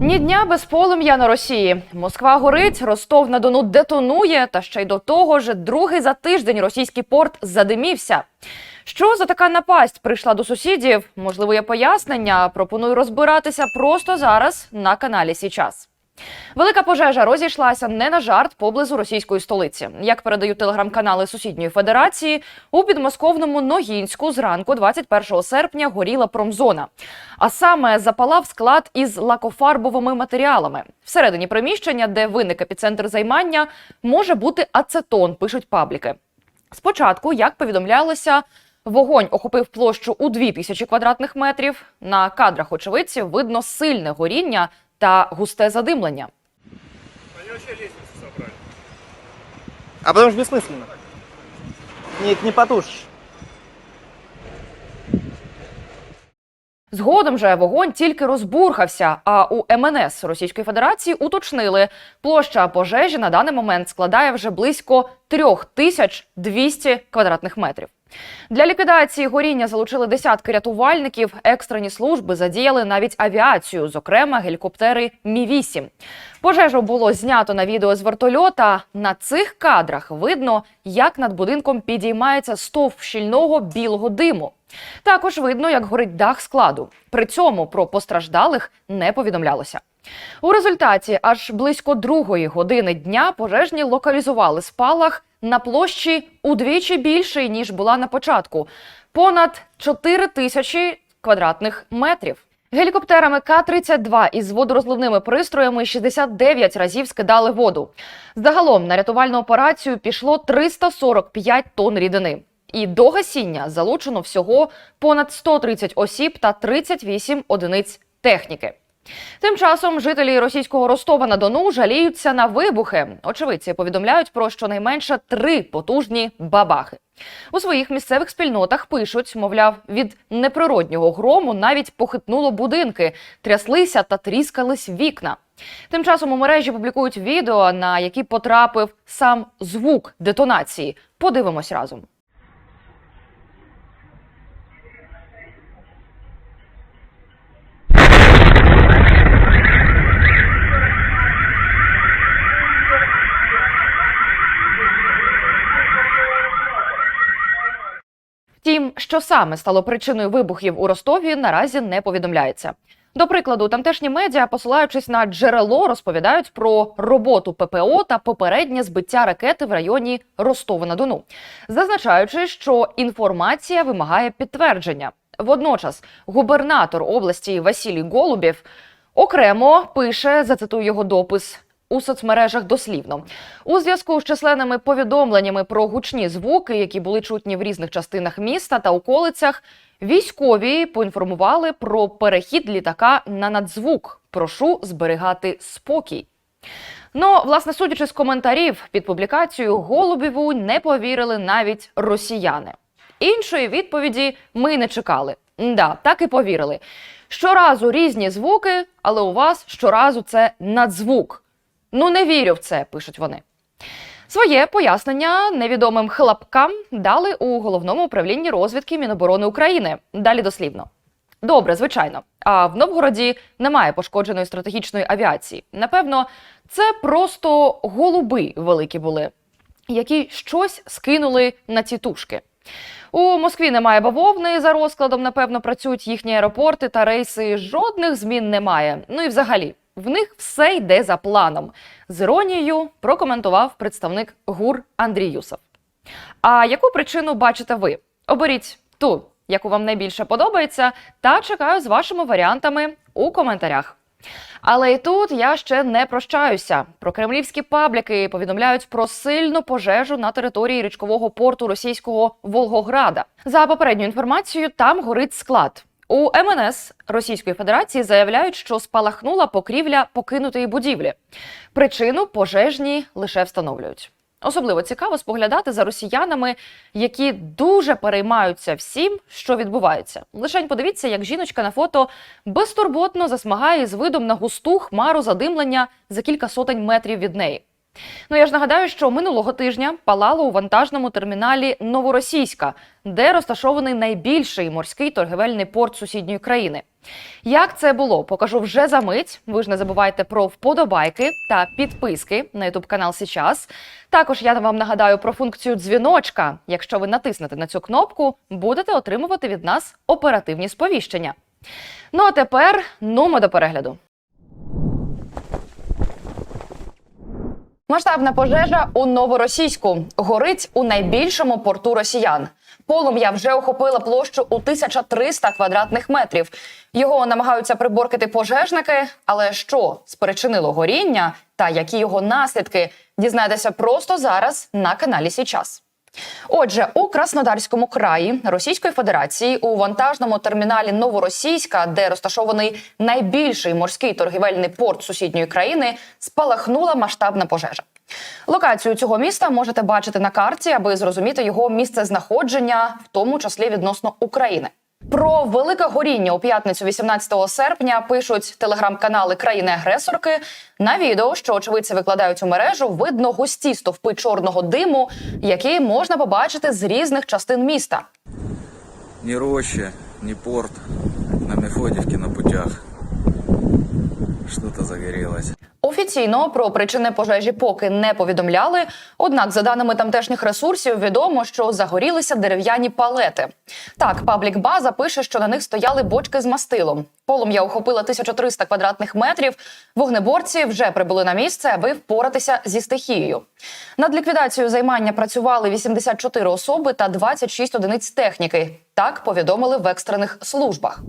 Ні дня без полум'я на Росії. Москва горить, Ростов на Дону детонує, та ще й до того ж, другий за тиждень російський порт задимівся. Що за така напасть прийшла до сусідів? Можливо, є пояснення. Пропоную розбиратися просто зараз на каналі Січас. Велика пожежа розійшлася не на жарт поблизу російської столиці. Як передають телеграм-канали сусідньої федерації, у підмосковному Ногінську зранку 21 серпня горіла промзона. А саме запалав склад із лакофарбовими матеріалами. Всередині приміщення, де виник епіцентр займання, може бути ацетон, пишуть пабліки. Спочатку, як повідомлялося, вогонь охопив площу у 2000 квадратних метрів. На кадрах очевидців видно сильне горіння та густе задимлення. А потому что бессмысленно. Не, не потушишь. Згодом же вогонь тільки розбурхався. А у МНС Російської Федерації уточнили, площа пожежі на даний момент складає вже близько 3200 квадратних метрів. Для ліквідації горіння залучили десятки рятувальників. Екстрені служби задіяли навіть авіацію, зокрема гелікоптери Мі 8 Пожежу було знято на відео з вертольота. На цих кадрах видно, як над будинком підіймається стовп щільного білого диму. Також видно, як горить дах складу. При цьому про постраждалих не повідомлялося. У результаті аж близько другої години дня пожежні локалізували спалах на площі удвічі більший, ніж була на початку понад 4 тисячі квадратних метрів. Гелікоптерами К-32 із водорозливними пристроями 69 разів скидали воду. Загалом на рятувальну операцію пішло 345 тонн рідини. І до гасіння залучено всього понад 130 осіб та 38 одиниць техніки. Тим часом жителі російського Ростова на Дону жаліються на вибухи. Очевидці повідомляють про щонайменше три потужні бабахи. У своїх місцевих спільнотах пишуть, мовляв, від неприроднього грому навіть похитнуло будинки, тряслися та тріскались вікна. Тим часом у мережі публікують відео, на які потрапив сам звук детонації. Подивимось разом. Що саме стало причиною вибухів у Ростові, наразі не повідомляється. До прикладу, тамтешні медіа, посилаючись на джерело, розповідають про роботу ППО та попереднє збиття ракети в районі Ростова на Дону, зазначаючи, що інформація вимагає підтвердження. Водночас, губернатор області Василій Голубєв окремо пише, зацитую його допис. У соцмережах дослівно у зв'язку з численними повідомленнями про гучні звуки, які були чутні в різних частинах міста та околицях, військові поінформували про перехід літака на надзвук. Прошу зберігати спокій. Ну, власне, судячи з коментарів під публікацією, Голубєву не повірили навіть росіяни. Іншої відповіді ми не чекали. Да, так і повірили. Щоразу різні звуки, але у вас щоразу це надзвук. Ну не вірю в це, пишуть вони. Своє пояснення невідомим хлапкам дали у головному управлінні розвідки Міноборони України. Далі дослівно. Добре, звичайно. А в Новгороді немає пошкодженої стратегічної авіації. Напевно, це просто голуби великі були, які щось скинули на ці тушки. У Москві немає бавовни за розкладом. Напевно, працюють їхні аеропорти та рейси. Жодних змін немає. Ну і взагалі. В них все йде за планом. З іронією прокоментував представник ГУР Андрій Юсов. А яку причину бачите ви? Оберіть ту, яку вам найбільше подобається, та чекаю з вашими варіантами у коментарях. Але і тут я ще не прощаюся. Про кремлівські пабліки повідомляють про сильну пожежу на території річкового порту російського Волгограда. За попередньою інформацією, там горить склад. У МНС Російської Федерації заявляють, що спалахнула покрівля покинутої будівлі. Причину пожежні лише встановлюють. Особливо цікаво споглядати за росіянами, які дуже переймаються всім, що відбувається. Лишень подивіться, як жіночка на фото безтурботно засмагає з видом на густу хмару задимлення за кілька сотень метрів від неї. Ну я ж нагадаю, що минулого тижня палало у вантажному терміналі Новоросійська, де розташований найбільший морський торгівельний порт сусідньої країни. Як це було, покажу вже за мить. Ви ж не забувайте про вподобайки та підписки на youtube канал Січас. Також я вам нагадаю про функцію дзвіночка. Якщо ви натиснете на цю кнопку, будете отримувати від нас оперативні сповіщення. Ну а тепер нумо до перегляду. Масштабна пожежа у Новоросійську горить у найбільшому порту росіян. Полум'я вже охопила площу у 1300 квадратних метрів. Його намагаються приборкати пожежники. Але що спричинило горіння та які його наслідки, дізнайтеся просто зараз на каналі Січас. Отже, у Краснодарському краї Російської Федерації у вантажному терміналі Новоросійська, де розташований найбільший морський торгівельний порт сусідньої країни, спалахнула масштабна пожежа. Локацію цього міста можете бачити на карті, аби зрозуміти його місце знаходження, в тому числі відносно України. Про велике горіння у п'ятницю, 18 серпня, пишуть телеграм-канали країни-агресорки. На відео, що очевидці викладають у мережу, видно густі стовпи чорного диму, які можна побачити з різних частин міста. Ни роща, ни порт. На Мефодьевке на путях. Что-то загорелось. Офіційно про причини пожежі поки не повідомляли. Однак, за даними тамтешніх ресурсів, відомо, що загорілися дерев'яні палети. Так, паблік база пише, що на них стояли бочки з мастилом. Полум'я охопила 1300 квадратних метрів. Вогнеборці вже прибули на місце, аби впоратися зі стихією. Над ліквідацією займання працювали 84 особи та 26 одиниць техніки. Так повідомили в екстрених службах.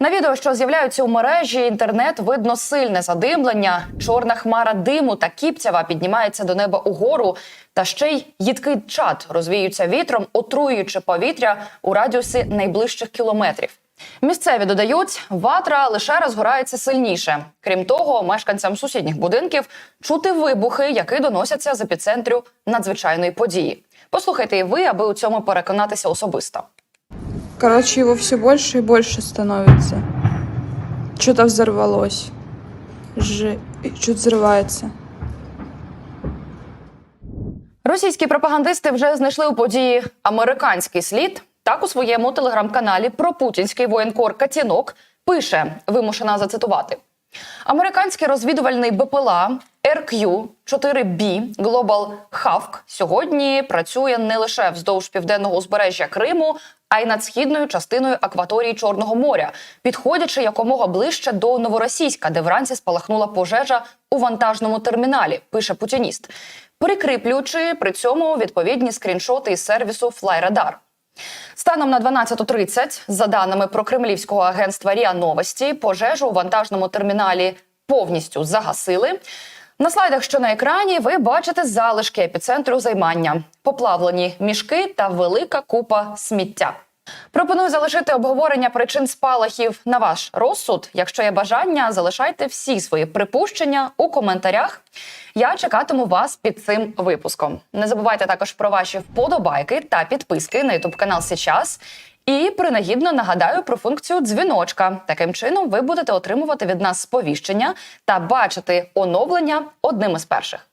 На відео, що з'являються у мережі, інтернет видно сильне задимлення. Чорна хмара диму та кіпцява піднімається до неба угору, та ще й їдкий чад розвіюється вітром, отруюючи повітря у радіусі найближчих кілометрів. Місцеві додають, ватра лише розгорається сильніше. Крім того, мешканцям сусідніх будинків чути вибухи, які доносяться з епіцентру надзвичайної події. Послухайте і ви, аби у цьому переконатися особисто. Короче, его все больше и больше становится. Что-то взорвалось. Ж... Что-то взрывается. Російські пропагандисти вже знайшли у події американський слід. Так у своєму телеграм-каналі про путінський воєнкор Катінок пише, вимушена зацитувати. Американський розвідувальний БПЛА RQ-4B Global Hawk сьогодні працює не лише вздовж південного узбережжя Криму, а й над східною частиною акваторії Чорного моря, підходячи якомога ближче до Новоросійська, де вранці спалахнула пожежа у вантажному терміналі. Пише путініст, прикріплюючи при цьому відповідні скріншоти із сервісу FlyRadar. Станом на 12.30, за даними прокремлівського агентства РІА Новості, пожежу у вантажному терміналі повністю загасили. На слайдах, що на екрані, ви бачите залишки епіцентру займання, поплавлені мішки та велика купа сміття. Пропоную залишити обговорення причин спалахів на ваш розсуд. Якщо є бажання, залишайте всі свої припущення у коментарях. Я чекатиму вас під цим випуском. Не забувайте також про ваші вподобайки та підписки на youtube канал Січас. І принагідно нагадаю про функцію дзвіночка. Таким чином, ви будете отримувати від нас сповіщення та бачити оновлення одним із перших.